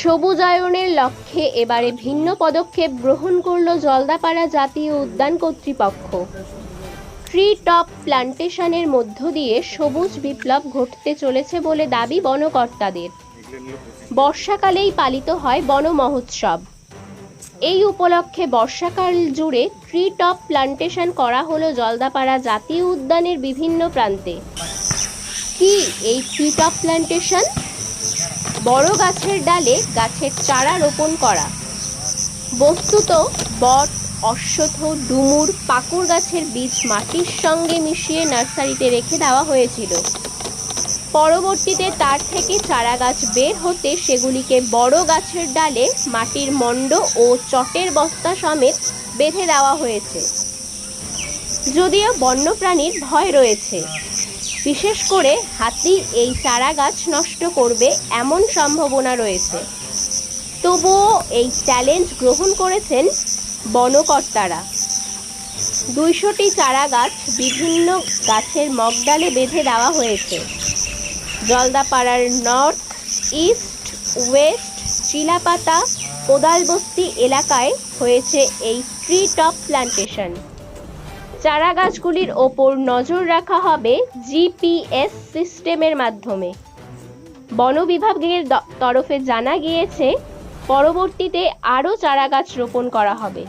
সবুজায়নের লক্ষ্যে এবারে ভিন্ন পদক্ষেপ গ্রহণ করল জলদাপাড়া জাতীয় উদ্যান কর্তৃপক্ষ। ট্রি টপ প্লান্টেশনের মধ্য দিয়ে সবুজ বিপ্লব ঘটতে চলেছে বলে দাবি বনকর্তাদের। বর্ষাকালেই পালিত হয় বন মহোৎসব। এই উপলক্ষে বর্ষাকাল জুড়ে ট্রি টপ প্লান্টেশন করা হলো জলদাপাড়া জাতীয় উদ্যানের বিভিন্ন প্রান্তে। কি এই ট্রি টপ প্লান্টেশন? বড় গাছের ডালে গাছের চারা রোপণ করা। বস্তুত বট অশ্বত্থ ডুমুর পাকুড় গাছের বীজ মাটির সঙ্গে মিশিয়ে নার্সারিতে রেখে দেওয়া হয়েছিল। পরবর্তীতে তার থেকে চারা গাছ বের হতে সেগুলিকে বড় গাছের ডালে মাটির মণ্ড ও চটের বস্তা সমেত বেঁধে দেওয়া হয়েছে। যদিও বন্যপ্রাণীর ভয় রয়েছে। বিশেষ করে হাতি এই চারা গাছ নষ্ট করবে এমন সম্ভাবনা রয়েছে। তবুও এই চ্যালেঞ্জ গ্রহণ করেছেন বনকর্তারা। দুইশোটি চারা গাছ বিভিন্ন গাছের মগডালে বেঁধে দেওয়া হয়েছে। জলদাপাড়ার north east west Chilapata, Kodalbasti এলাকায় হয়েছে এই ট্রি টপ প্লান্টেশন চারা গাছগুলির ওপর নজর রাখা হবে জিপিএস সিস্টেমের মাধ্যমে। বন বিভাগের তরফে জানা গিয়েছে, পরবর্তীতে আরও চারা গাছ রোপণ করা হবে।